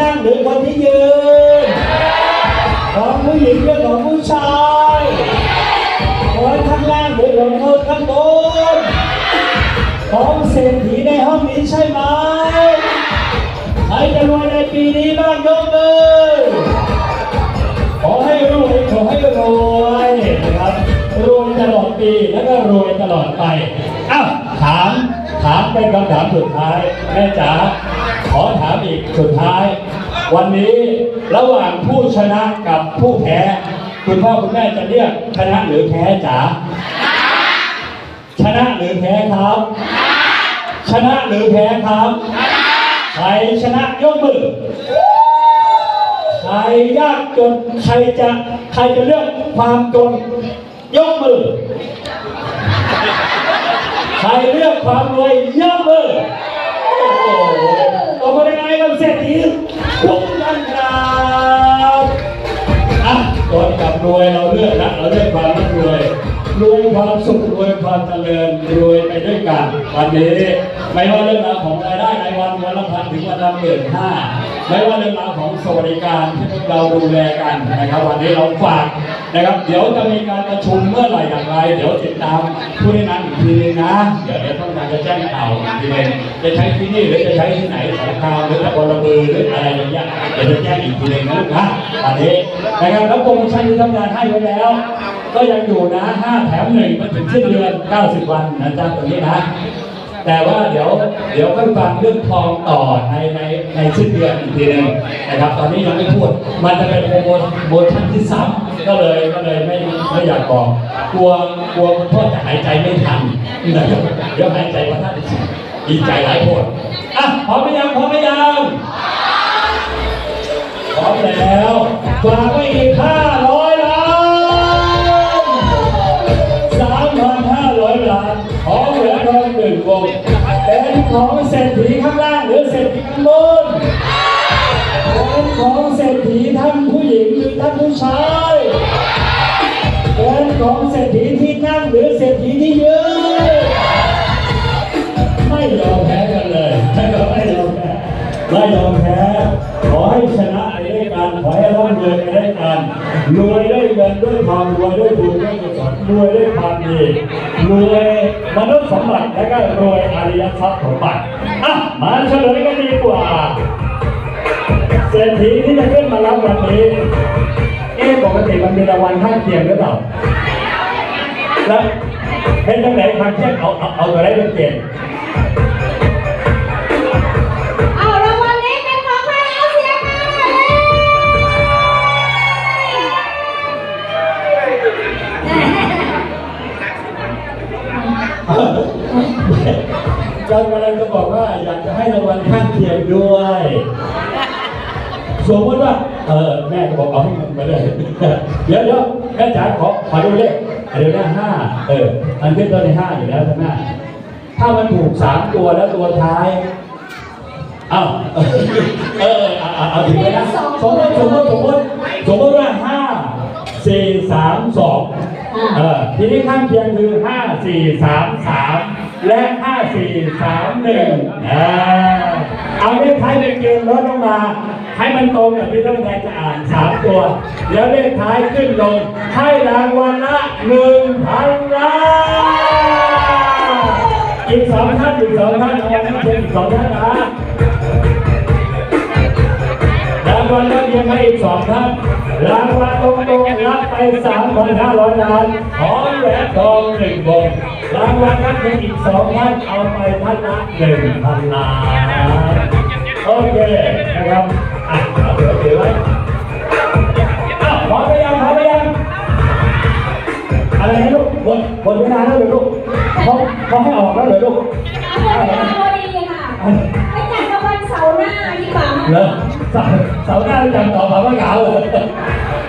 นั่งหรือคนที่ยืน ของผู้หญิงหรือของผู้ชายคนข้างล่างหรือของคนข้างบนของเศรษฐีในห้องนี้ใช่ไหมใครจะรวยในปีนี้บ้างยกมือ รวยตลอดไปอ้าวถามถามเป็นคำถามสุดท้าย แม่จ๋าขอถามอีกสุดท้าย วันนี้ระหว่างผู้ชนะกับผู้แพ้ คุณพ่อคุณแม่จะเรียกชนะหรือแพ้จ๋าชนะหรือแพ้ครับ ชนะหรือแพ้ครับ ใครชนะยกมือ ใครยากจนใครจะใครจะเลือกความจนยกมือ ใครเลือกความรวยยกมือโอ้โหต่อไปยังไงกับเศรษฐีทุกท่านครับอะจนกับรวยเราเลือกนะเราเลือกความร่ำรวยรวยความสุขรวยความเจริญรวยไปด้วยกันวันนี้ไม่ว่าเรื่องราวของรายได้ในวันวันละพันถึงวันละหมื่นห้าไม่ว่าเรื่องราวของสวัสดิการที่พวกเราดูแลกันนะครับ วันนี้เราฝากนะครับ เดี๋ยวจะมีการประชุมเมื่อไหร่ ไร เดี๋ยวติดตามผู้ได้นั้นอีกทีนึงนะ เดี๋ยวเดี๋ยวต้องการจะแจ้งข่าวอีกทีนึงจะใช้ที่นี่หรือจะใช้ที่ไหนสารามหรือตะบนระบือหรืออะไรอย่างเงี้ยเดี๋ยวจะแจ้งอีกทีนึงนะลูกนะอันนี้นะครับแล้วโปรโมชั่นที่ทำงานให้ไว้แล้ว ก็ยังอยู่นะ5แถมหนึ่งมาถึงสิ้นเดือน 90 วันนะจ๊ะตรงนี้นะ แต่ว่าเดี๋ยวเดี๋ยวค่อยฟังเรื่องทองต่อในในในสิ้นเดือนอีกทีหนึงนะครับ ตอนนี้ยังไม่พูด มันจะเป็นโปรโมชั่นที่ซ้ำก็เลยก็เลยไม่ไม่อยากบอกกลัวกลัวคุณพ่อจะหายใจไม่ทันนะครับเดี๋ยวหายใจว่าท่านดีใจหลายคนอะพร้อมไหรือยังพร้อมไหรือยังพร้อมแล้วฝากไว้อีก500ล้านส เป็นของเศรษฐีข้างล่างหรือเศรษฐีข้างบน ให้ร่ำรวยไปด้วยกันรวยด้วยเงินด้วยความรวยด้วยบุญด้วยกุศลรวยด้วยความดีรวยมนุษย์สมบัติและก็รวยอริยทรัพย์สมบัติอะมาเฉลยกันดีกว่าเศรษฐีที่จะขึ้นมารับวันนี้เอ๊ะปกติมันมีรางวัลข้างเคียงหรือเปล่าแล้วเป็นจังไหนข้างเคียงเอาเอาเอาตัวไหนเป็นเกณฑ์ เรากำลังจะบอกว่าอยากจะให้รางวัลข้างเคียงด้วย สมมติว่า เออแม่ก็บอกเอาให้มันมาเลย เดี๋ยวเดี๋ยวแม่จ๋าขอขอดูเลขอะเดี๋ยวหน้าห้าเอออันขึ้นต้นในห้าอยู่แล้วทั้งหน้า ถ้ามันถูกสามตัวแล้วตัวท้ายเอ้าเออเออเอาเอาเอาถึงเลยนะสมมติสมมติสมมติสมมติว่าห้าสี่สามสองเออทีนี้ข้างเคียงคือห้าสี่สามสามและห้า สี่สามหนึ่งอ่าเอาเลขท้ายเลขเกมลดลงมา ให้มันตรงกับที่ท่านอาจารย์จะอ่านสามตัว แล้วเลขท้ายขึ้นลง ให้รางวัลละหนึ่งพันล้านอีกสองท่านอีกสองท่านรางวัลนั้นเป็นอีกสองท่านนะรางวัลนั้นยังไงอีกสองท่านรางวัลตรงๆรับไปสามพันห้าร้อยล้านของแหวนทองหนึ่งวง รางวัลนั้นเป็นอีกสองท่านเอาไปท่านละหนึ่งพันล้านโอเคนะครับอะเอาเดี๋ยวเดี๋ยวไว้พร้อมไปยังพร้อมไปยังอะไรนะลูกหมดหมดเวลาแล้วเหรอลูกเขาเขาให้ออกแล้วเหรอลูกเอาเวลาพอดีค่ะไปจัดรางวัลเสาร์หน้าดีกว่าเหรอ เสาเสาร์หน้าจะต่อมาว่าเหงา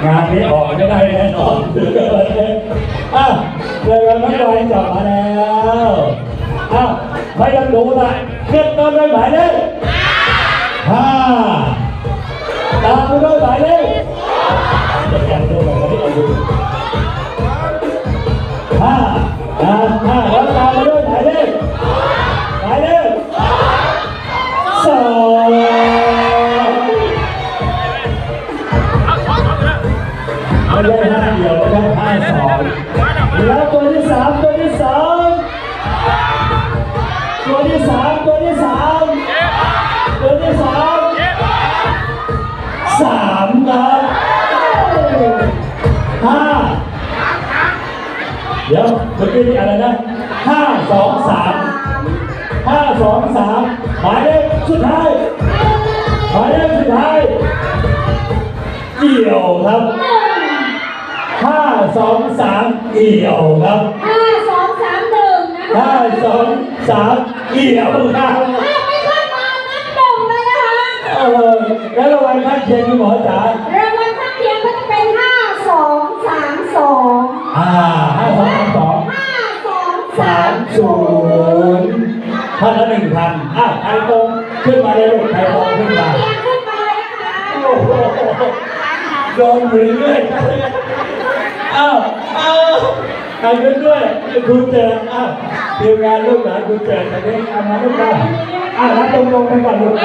งานนี้ออกไม่ได้แน่นอนอะเลยวันนักบอลจับมาแล้วอะไม่ต้องดูนะเก็บต้นด้วยหมายเลขห้าตามด้วยหมายเลขจะแข่งตัวแบบนี้เอาดูห้าอ่าห้าแล้วตามมาด้วยหมายเลขหมายเลขสอง เยอนะเดี๋ยวนะครับห้สองแล้วตัวที่สามตัวที่สามตัวที่สามตัวที่สามตัวที่สามสามครับห้าเดี๋ยวเมื่อกี้นี่อะไรนะห้าสองสามห้าสองสามหมายเลขสุดท้ายหมายเลขสุดท้ายเกี่ยวครับ ห้าสองสามเอี่ยวครับห้าสองสามหนึ่งนะคะห้าสองสามเอี่ยวครับถ้าไม่ขึ้นมานับหนึ่งเลยนะคะเออแล้วรางวัลข้างเคียงคุณหมอจ๋ารางวัลข้างเคียงก็จะเป็นห้าสองสามสองอ่าห้าสองสามสองห้าสองสามศูนย์ท่านละหนึ่งพันอะใครตรงขึ้นมาเลยลูกใครตรงขึ้นมาเคียงขึ้นมาเลยนะคะโอ้โหโดนหรือเรื่อยอ้าวอ้าวใครขึ้นด้วยคุณเจออ้าวทีมงานลูกหลานคุณเจริญตอนนี้เอามาลูกหลานอะรับตรงๆไปก่อนลูก